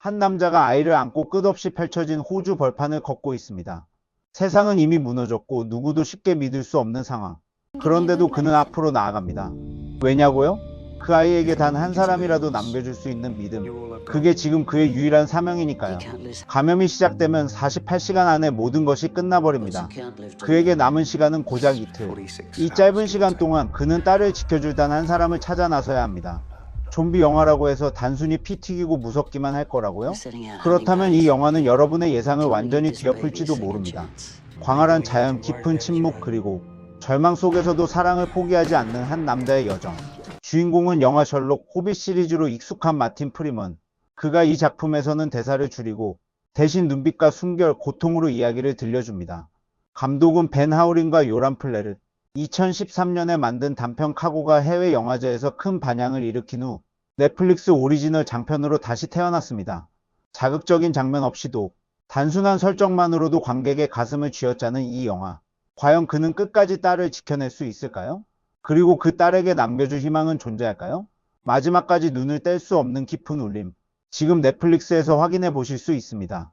한 남자가 아이를 안고 끝없이 펼쳐진 호주 벌판을 걷고 있습니다. 세상은 이미 무너졌고 누구도 쉽게 믿을 수 없는 상황. 그런데도 그는 앞으로 나아갑니다. 왜냐고요? 그 아이에게 단 한 사람이라도 남겨줄 수 있는 믿음. 그게 지금 그의 유일한 사명이니까요. 감염이 시작되면 48시간 안에 모든 것이 끝나버립니다. 그에게 남은 시간은 고작 이틀. 이 짧은 시간 동안 그는 딸을 지켜줄 단 한 사람을 찾아 나서야 합니다. 좀비 영화라고 해서 단순히 피 튀기고 무섭기만 할 거라고요? 그렇다면 이 영화는 여러분의 예상을 완전히 뒤엎을지도 모릅니다. 광활한 자연, 깊은 침묵, 그리고 절망 속에서도 사랑을 포기하지 않는 한 남자의 여정. 주인공은 영화 셜록 호빗 시리즈로 익숙한 마틴 프리먼. 그가 이 작품에서는 대사를 줄이고 대신 눈빛과 순결, 고통으로 이야기를 들려줍니다. 감독은 벤 하우링과 요란 플레르. 2013년에 만든 단편 카고가 해외 영화제에서 큰 반향을 일으킨 후 넷플릭스 오리지널 장편으로 다시 태어났습니다. 자극적인 장면 없이도 단순한 설정만으로도 관객의 가슴을 쥐어짜는 이 영화. 과연 그는 끝까지 딸을 지켜낼 수 있을까요? 그리고 그 딸에게 남겨줄 희망은 존재할까요? 마지막까지 눈을 뗄 수 없는 깊은 울림. 지금 넷플릭스에서 확인해 보실 수 있습니다.